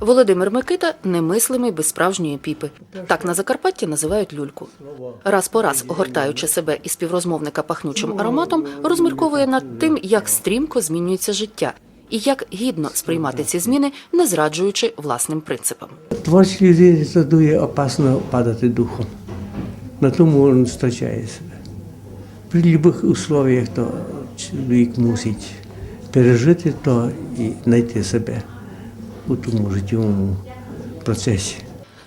Володимир Микита немислимий без справжньої піпи. Так на Закарпатті називають люльку. Раз по раз, огортаючи себе і співрозмовника пахнучим ароматом, розмірковує над тим, як стрімко змінюється життя і як гідно сприймати ці зміни, не зраджуючи власним принципам. Творчій людині це опасно падати духом. На тому він втрачає себе. При будь-яких условиях то чоловік мусить пережити то і знайти себе у тому життєвому процесі.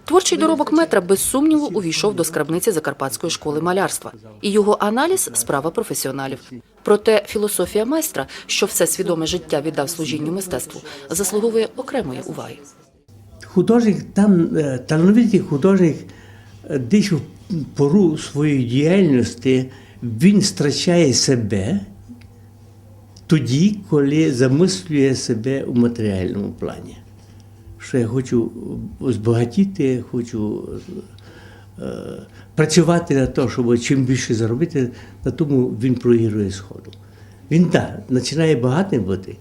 Творчий доробок метра без сумніву увійшов до скрабниці Закарпатської школи малярства, і його аналіз справа професіоналів. Проте філософія майстра, що все свідоме життя віддав служінню мистецтву, заслуговує окремої уваги. Художник, там е, талановитий художник е, десь в пору своєї діяльності він страчає себе тоді, коли замислює себе у матеріальному плані. Що я хочу збагатіти, хочу е, працювати на те, щоб чим більше заробити, на тому він проігрує сходу. Він так, починає багатим бути,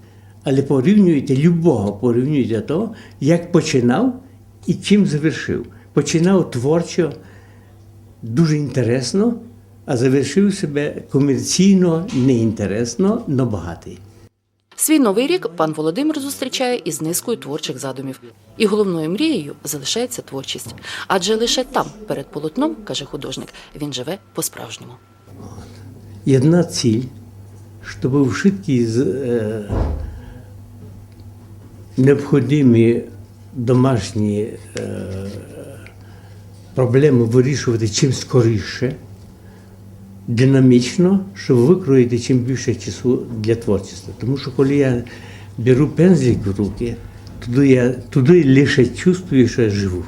але порівнюєте любого, порівнюєте того, як починав і чим завершив. Починав творчо, дуже інтересно, а завершив себе комерційно неінтересно, але багатий. Свій новий рік пан Володимир зустрічає із низкою творчих задумів. І головною мрією залишається творчість. Адже лише там, перед полотном, каже художник, він живе по-справжньому. Одна ціль, щоб вшитки з е, необхідні домашні е, проблеми вирішувати чим скоріше, динамічно, щоб викроїти чим більше часу для творчості. Тому що коли я беру пензлик в руки, туди я туди лише чувствую, що я живу.